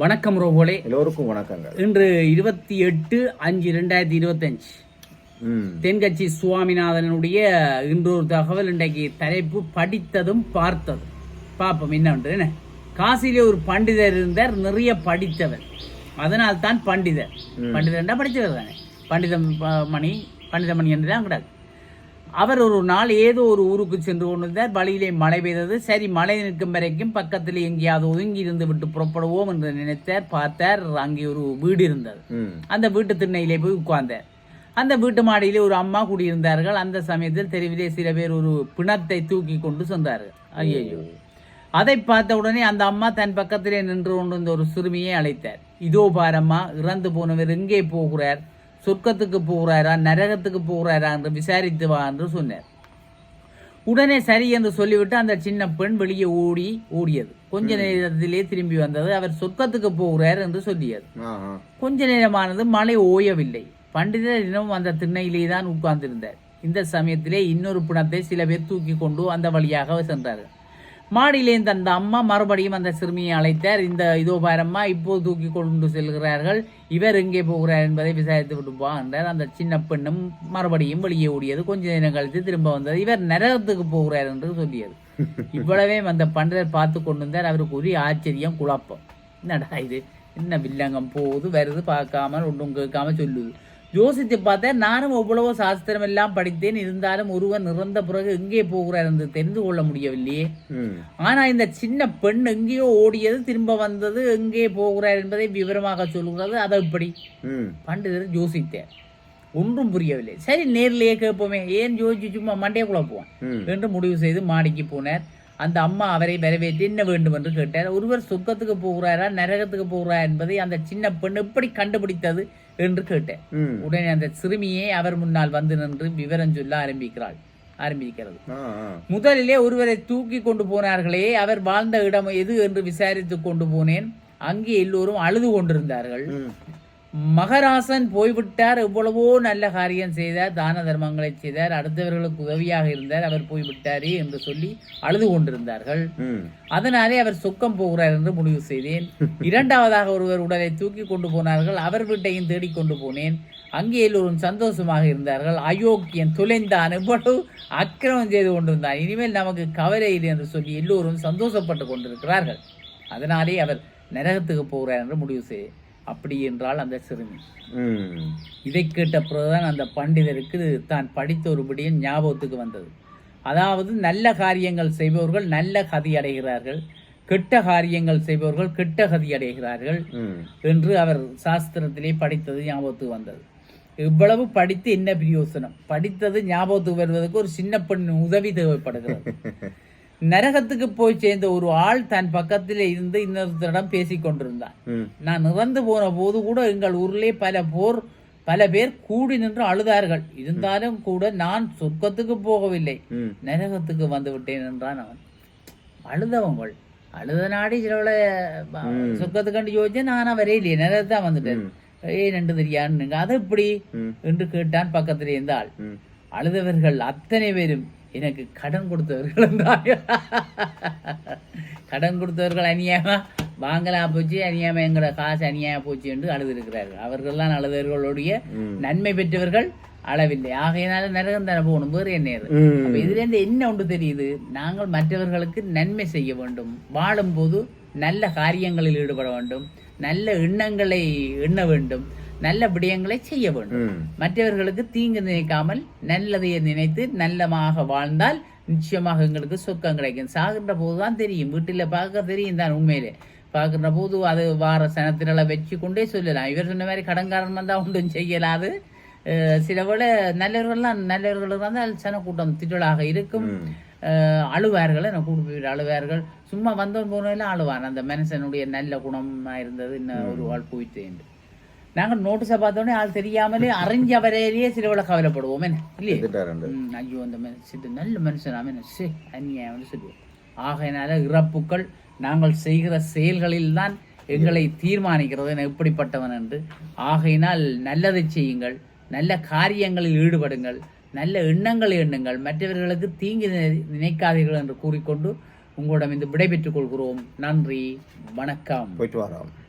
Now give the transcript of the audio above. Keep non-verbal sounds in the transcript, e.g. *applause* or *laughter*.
வணக்கம் ரோபோலே எல்லோருக்கும் வணக்கங்கள். இன்று இருபத்தி எட்டு அஞ்சு ரெண்டாயிரத்தி இருபத்தஞ்சு. தென்கட்சி சுவாமிநாதனுடைய இன்றொரு தகவல் இன்றைக்கு தலைப்பு படித்ததும் பார்த்ததும். பார்ப்போம் என்ன காசியிலே ஒரு பண்டிதர் இருந்தார் நிறைய படித்தவர். அதனால் தான் பண்டிதர் பண்டிதர்னா படித்தவர் தானே? பண்டிதம் மணி பண்டிதமணி என்று தான் கூடாது அவர் ஒரு நாள் ஏதோ ஒரு ஊருக்கு சென்று கொண்டிருந்தார். வழியிலே மழை பெய்தது. சரி மழை நிற்கும் வரைக்கும் பக்கத்தில் எங்கேயாவது ஒதுங்கி இருந்து விட்டு புறப்படுவோம் என்று நினைத்தார். பார்த்தார் அங்கே ஒரு வீடு இருந்தது. அந்த வீட்டு திண்ணையிலே போய் உட்கார்ந்தார். அந்த வீட்டு மாடியிலே ஒரு அம்மா குடியிருந்தார்கள். அந்த சமயத்தில் தெருவிலே சில பேர் ஒரு பிணத்தை தூக்கி கொண்டு சென்றார்கள். ஐயோ அதை பார்த்த உடனே அந்த அம்மா தன் பக்கத்திலே நின்று கொண்டிருந்த ஒரு சிறுமியை அழைத்தார். இதோ பாரம்மா இறந்து போனவர் எங்கே போகிறார்? சொர்க்கத்துக்கு போகிறாரா நரகத்துக்கு போகிறாரா என்று விசாரித்து வா என்று சொன்னார். உடனே சரி என்று சொல்லிவிட்டு அந்த சின்ன பெண் வெளியே ஓடி ஓடியது. கொஞ்ச நேரத்திலே திரும்பி வந்தது. அவர் சொர்க்கத்துக்கு போகிறார் என்று சொல்லியது. கொஞ்ச நேரமானது மழை ஓயவில்லை. பண்டிதர் இன்னும் அந்த திண்ணையிலே தான் உட்கார்ந்திருந்தார். இந்த சமயத்திலே இன்னொரு பிணத்தை சில பேர் தூக்கி கொண்டு அந்த வழியாக சென்றார்கள். மாடியிலேருந்து அந்த அம்மா மறுபடியும் அந்த சிறுமியை அழைத்தார். இந்த இதோ பாரம்மா இப்போது தூக்கி கொண்டு செல்கிறார்கள். இவர் எங்கே போகிறார் என்பதை விசாரித்து விட்டு போ என்றார். அந்த சின்ன பெண்ணும் மறுபடியும் வெளியே ஓடியது. கொஞ்ச நேரம் கழித்து திரும்ப வந்தது. இவர் நரகத்துக்கு போகிறார் என்று சொல்லியது. *laughs* இவ்வளவே அந்த பண்டிதர் பார்த்து கொண்டிருந்தார். அவருக்கு ஒரு ஆச்சரியம் குழப்பம். என்னடா இது? என்ன வில்லங்கம் போகுது? வருது பார்க்காம ஒன்றும் கேட்காம சொல்லுது. யோசித்து பார்த்தா நானும் எவ்வளவோ சாஸ்திரம் எல்லாம் படித்தேன். இருந்தாலும் ஒருவன் இறந்த பிறகு எங்கே போகிறார் என்று தெரிந்து கொள்ள முடியவில்லையே. ஆனா இந்த சின்ன பெண் எங்கேயோ ஓடியது திரும்ப வந்தது எங்கே போகிறார் என்பதை விவரமாக சொல்கிறது. அதை எப்படி? ம். பண்டிதர் யோசித்தார். ஒன்றும் புரியவில்லை. சரி நேர்லயே கேட்போமே. ஏன் யோசிச்சு சும்மா மண்டையை குழப்புவோம் என்று முடிவு செய்து மாடிக்கு போனார். அந்த அம்மா அவரை வரவேற்று என்ன வேண்டும் என்று கேட்டார். ஒருவர் சொர்க்கத்துக்கு போகிறாரா நரகத்துக்கு போகிறாரா என்பதை அந்த சின்ன பெண் எப்படி கண்டுபிடித்தது என்று கேட்டார். ம். உடனே அந்த சிறுமியே அவர் முன்னால் வந்து நின்று விவரம் சொல்ல ஆரம்பிக்கிறாள். ஆரம்பிக்கிறது. முதலிலே ஒருவரை தூக்கி கொண்டு போனார்களே அவர் வாழ்ந்த இடம் எது என்று விசாரித்து கொண்டு போனேன். அங்கே எல்லோரும் அழுது கொண்டிருந்தார்கள். மகராசன் போய்விட்டார் எவ்வளவோ நல்ல காரியம் செய்தார் தான தர்மங்களை செய்தார் அடுத்தவர்களுக்கு உதவியாக இருந்தார் அவர் போய்விட்டாரே என்று சொல்லி அழுது கொண்டிருந்தார்கள். அதனாலே அவர் சொக்கம் போகிறார் என்று முடிவு செய்தேன். இரண்டாவதாக ஒருவர் உடலை தூக்கி கொண்டு போனார்கள் அவர் வீட்டையும் தேடிக் கொண்டு போனேன். அங்கே எல்லோரும் சந்தோஷமாக இருந்தார்கள். அயோக்கியன் துளைந்தான் எவ்வளவு அக்கிரமம் செய்து கொண்டிருந்தான். இனிமேல் நமக்கு கவலை இல்லை என்று சொல்லி எல்லோரும் சந்தோஷப்பட்டு கொண்டிருக்கிறார்கள். அதனாலே அவர் நரகத்துக்கு போகிறார் என்று முடிவு செய்தேன். அப்படி என்றால் அந்த சிறுமி. இதை கேட்ட பிறகுதான் அந்த பண்டிதருக்கு தான் படித்த ஒரு விடயம் ஞாபகத்துக்கு வந்தது. அதாவது நல்ல காரியங்கள் செய்பவர்கள் நல்ல கதி அடைகிறார்கள். கெட்ட காரியங்கள் செய்பவர்கள் கெட்ட கதி அடைகிறார்கள் என்று அவர் சாஸ்திரத்திலே படித்தது ஞாபகத்துக்கு வந்தது. இவ்வளவு படித்து என்ன பிரயோசனம்? படித்தது ஞாபகத்துக்கு வருவதற்கு ஒரு சின்ன பெண் உதவி தேவைப்படுகிறது. *laughs* நரகத்துக்கு போய் சேர்ந்த ஒரு ஆள் தன் பக்கத்தில் இருந்து இன்னொருத்தரிடம் பேசிக் கொண்டிருந்தான். நான் இறந்து போன போது கூட எங்கள் ஊரிலே பல போர் பல பேர் கூடி நின்று அழுதார்கள். இருந்தாலும் கூட நான் சொர்க்கத்துக்கு போகவில்லை. நரகத்துக்கு வந்து விட்டேன் என்றான் அவன். அழுதவங்கள். அழுத நாடி சிலவளை சொர்க்கத்துக்கு கண்டு யோசிச்சு நான் வரையிலேயே நரகத்தான் வந்துட்டேன். ஏன் என்று தெரியான்னு அது எப்படி? என்று கேட்டான் பக்கத்தில் இருந்தால் அழுதவர்கள் அத்தனை பேரும் எனக்கு கடன் கொடுத்தவர்கள். கடன் கொடுத்தவர்கள் அநியாயமா? வாங்கலாம் போச்சு அநியாயமா? எங்கட காசு அநியாயமா போச்சு என்று அழுதிருக்கிறார்கள். அவர்கள்தான் அழுதவர்களுடைய ம். நன்மை பெற்றவர்கள் அளவில்லை. ஆகையினால நரகம் தர போகணும் வேறு என்ன அப்ப இதுல இருந்து என்ன ஒன்று தெரியுது? நாங்கள் மற்றவர்களுக்கு நன்மை செய்ய வேண்டும். வாழும்போது நல்ல காரியங்களில் ஈடுபட வேண்டும். நல்ல எண்ணங்களை எண்ண வேண்டும். நல்ல விடயங்களை செய்ய வேண்டும். மற்றவர்களுக்கு தீங்கு நினைக்காமல் நல்லதையே நினைத்து நல்லமாக வாழ்ந்தால் நிச்சயமாக எங்களுக்கு சொர்க்கம் கிடைக்கும். சாகின்ற போதுதான் தெரியும். வீட்டில் பார்க்க தெரியும் தான் உண்மையிலே. பார்க்கின்ற போது அது வார சனத்திரளை வச்சு கொண்டே சொல்லலாம். இவர் சொன்ன மாதிரி கடன்காரன் வந்தால் ஒன்றும் செய்யலாது. சில வேளை நல்லவர்கள்லாம் நல்லவர்கள் வந்தால் சனக்கூட்டம் திட்டலாக இருக்கும். அழுவார்கள் எனக்கு கூட்டு அழுவார்கள். சும்மா வந்தவன் போனெல்லாம் அழுவான். அந்த மனுஷனுடைய நல்ல குணமா இருந்தது இன்னும் ஒரு ஆள் போயிட்டு என்று நாங்கள் நோட்டீஸை பார்த்தோன்னே ஆள் தெரியாமலே அறிஞ்ச வரையிலேயே சில வேளை கவலைப்படுவோம் என்ன? இல்லையே? ஐயோ அந்த மனுஷன் நல்ல மனுஷன் அவன் சே அந்நியாயம்னு சொல்லுவோம். ஆகையினால இறப்புக்கள் நாங்கள் செய்கிற செயல்களில் தான் எங்களை தீர்மானிக்கிறது நான் எப்படிப்பட்டவன் என்று. ஆகையினால் நல்லதை செய்யுங்கள் நல்ல காரியங்களில் ஈடுபடுங்கள் நல்ல எண்ணங்களை எண்ணுங்கள் மற்றவர்களுக்கு தீங்கு நினை- நினைக்காதீர்கள் என்று கூறிக்கொண்டு உங்களிடம் இந்த விடைபெற்றுக் கொள்கிறோம். நன்றி வணக்கம். போயிட்டு வரோம்.